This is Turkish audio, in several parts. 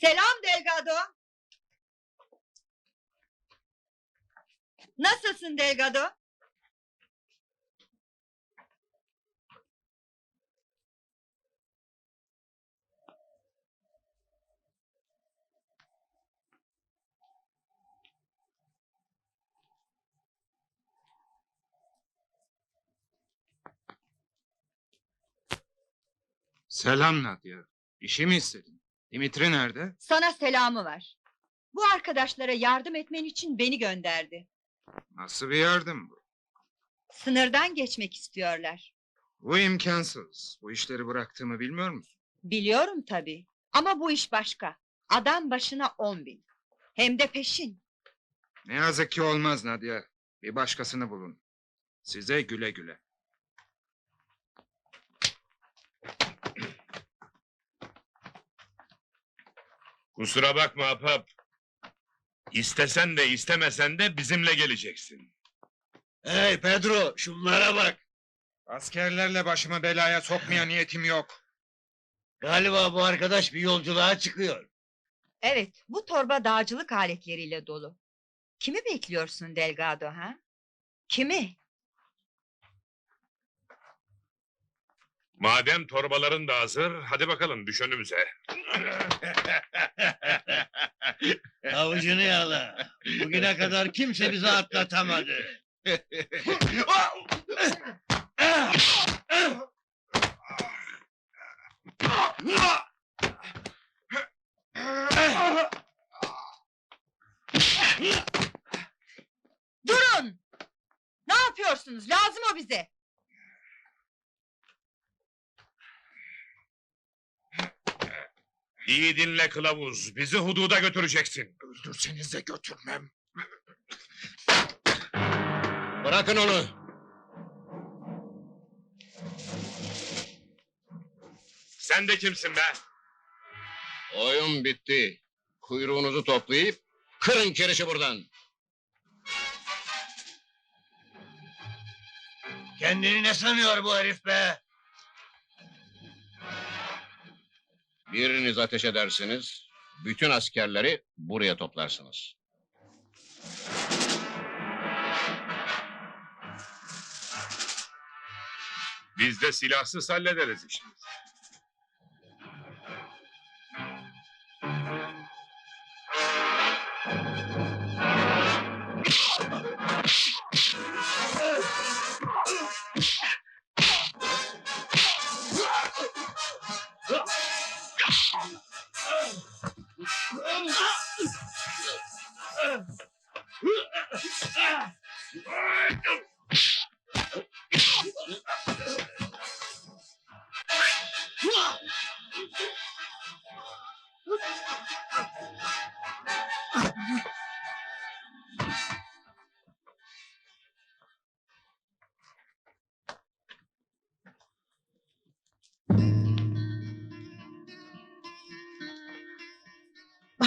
Selam Delgado. Nasılsın Delgado? Selam Nadia. İşi mi istedin? Dimitri nerede? Sana selamı var. Bu arkadaşlara yardım etmen için beni gönderdi. Nasıl bir yardım bu? Sınırdan geçmek istiyorlar. Bu imkansız. Bu işleri bıraktığımı bilmiyor musun? Biliyorum tabii. Ama bu iş başka. Adam başına on bin. Hem de peşin. Ne yazık ki olmaz Nadia. Bir başkasını bulun. Size güle güle. Kusura bakma Apap. İstesen de istemesen de bizimle geleceksin. Hey Pedro, şunlara bak. Askerlerle başımı belaya sokmaya niyetim yok. Galiba bu arkadaş bir yolculuğa çıkıyor. Evet, bu torba dağcılık aletleriyle dolu. Kimi bekliyorsun Delgado ha? Kimi? Madem torbaların da hazır, hadi bakalım düş önümüze. Avucunu yala. Bugüne kadar kimse bizi atlatamadı. Durun! Ne yapıyorsunuz? Lazım o bize. İyi dinle kılavuz, bizi hududa götüreceksin. Öldürseniz de götürmem. Bırakın onu. Sen de kimsin be? Oyun bitti. Kuyruğunuzu toplayıp kırın kirişi buradan. Kendini ne sanıyor bu herif be? Biriniz ateş edersiniz, bütün askerleri buraya toplarsınız. Biz de silahsız hallederiz işimizi.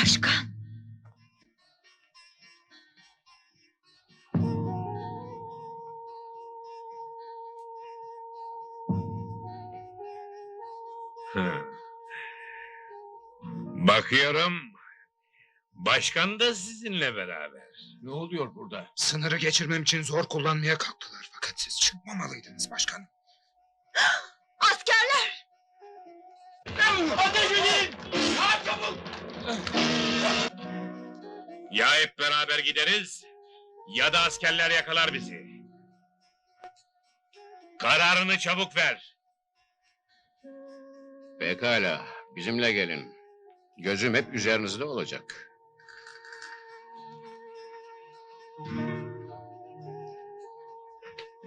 Başkan. Bakıyorum, başkan da sizinle beraber. Ne oluyor burada? Sınırı geçirmem için zor kullanmaya kalktılar. Fakat siz çıkmamalıydınız başkan. Askerler! Ya hep beraber gideriz, ya da askerler yakalar bizi. Kararını çabuk ver. Pekala, bizimle gelin. Gözüm hep üzerinizde olacak.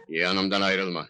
Yanımdan ayrılma.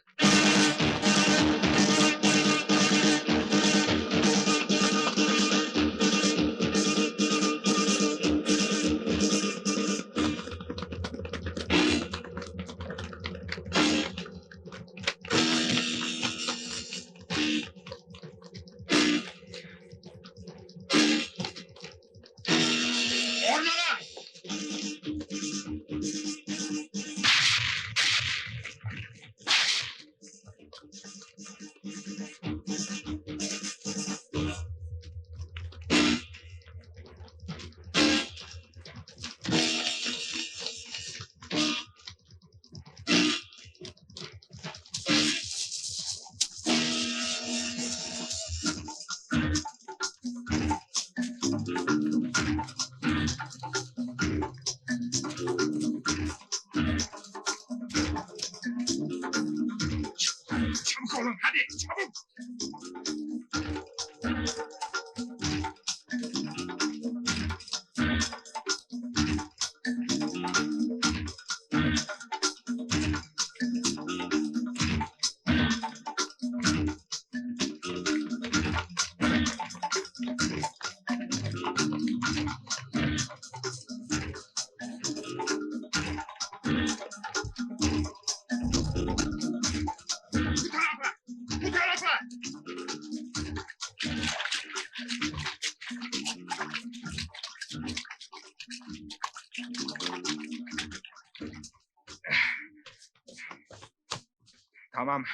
Tamam.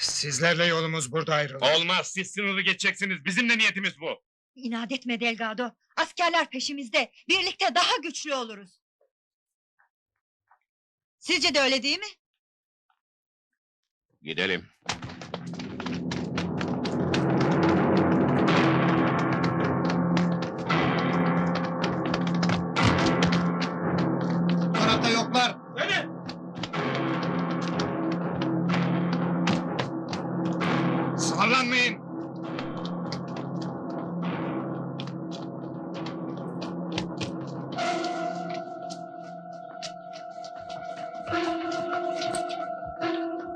Sizlerle yolumuz burada ayrılır. Olmaz, siz sınırı geçeceksiniz. Bizim de niyetimiz bu. İnat etme Delgado. Askerler peşimizde. Birlikte daha güçlü oluruz. Sizce de öyle değil mi? Gidelim.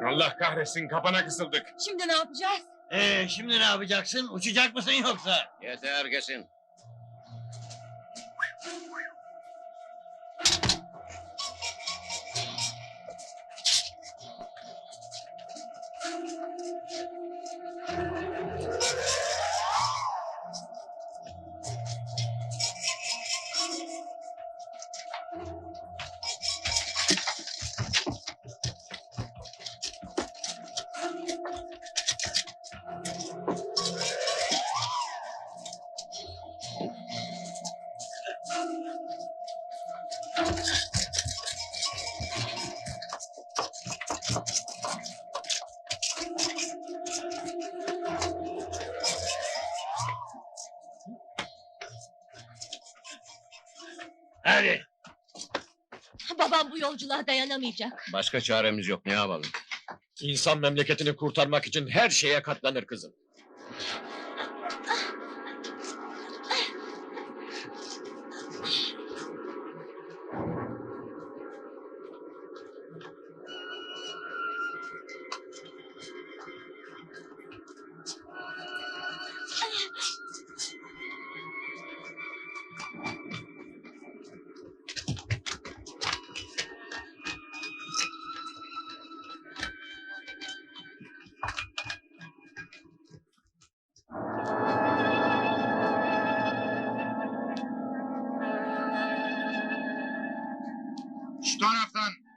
Allah kahretsin, kapana kısıldık. Şimdi ne yapacağız? Ee, şimdi ne yapacaksın? Uçacak mısın yoksa? Yeter kesin. Hadi. Babam bu yolculuğa dayanamayacak. Başka çaremiz yok ne yapalım? İnsan memleketini kurtarmak için her şeye katlanır kızım. چیکار رفتن؟